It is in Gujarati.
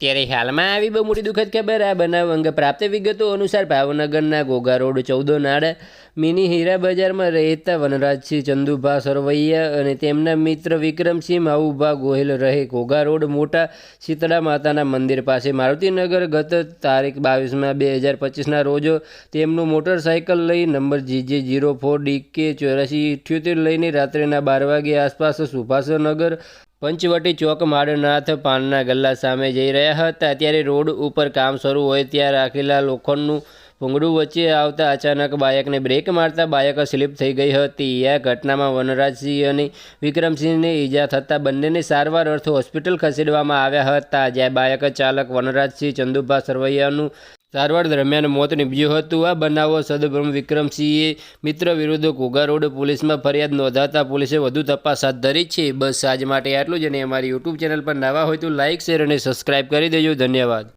ત્યારે હાલમાં આવી બહુ મોટી દુઃખદ ખબર. આ બનાવ અંગે પ્રાપ્ત વિગતો અનુસાર ભાવનગરના ગોગા રોડ ચૌદો નાડ મિની હીરા બજારમાં રહેતા વનરાજસિંહ ચંદુભા સરવૈયા અને તેમના મિત્ર વિક્રમસિંહ માવુભા ગોહિલ રહે ઘોઘા રોડ મોટા શીતળા માતાના મંદિર પાસે. મારુતિનગર ગત તારીખ બાવીસમાં બે હજાર પચીસના રોજ તેમનું મોટરસાયકલ લઈ number GJ zero four DK ચોરાસી ઇઠ્યોતેર લઈને રાત્રેના બાર વાગે આસપાસ સુભાષનગર પંચવટી ચોક માડનાથ પાનના ગલ્લા સામે જઈ રહ્યા હતા. ત્યારે રોડ ઉપર કામ શરૂ હોય ત્યાં રાખેલા લોખંડનું ભૂંગળું વચ્ચે આવતા અચાનક બાયકને બ્રેક મારતા બાયક સ્લીપ થઈ ગઈ હતી. આ ઘટનામાં વનરાજસિંહ અને વિક્રમસિંહને ઈજા થતાં બંનેને સારવાર અર્થે હોસ્પિટલ ખસેડવામાં આવ્યા હતા. જ્યાં બાયક ચાલક વનરાજસિંહ ચંદુભા સરવૈયાનું સારવાર દરમિયાન મોત નીપજ્યું હતું. આ બનાવો સદબ્રહ્મ વિક્રમસિંહે મિત્ર વિરુદ્ધ ઘોઘા રોડ પોલીસમાં ફરિયાદ નોંધાતા પોલીસે વધુ તપાસ હાથ ધરી છે. બસ આજ માટે આટલું જ અને અમારી યુટ્યુબ ચેનલ પર નવા હોય તો લાઇક શેર અને સબસ્ક્રાઇબ કરી દેજો. ધન્યવાદ.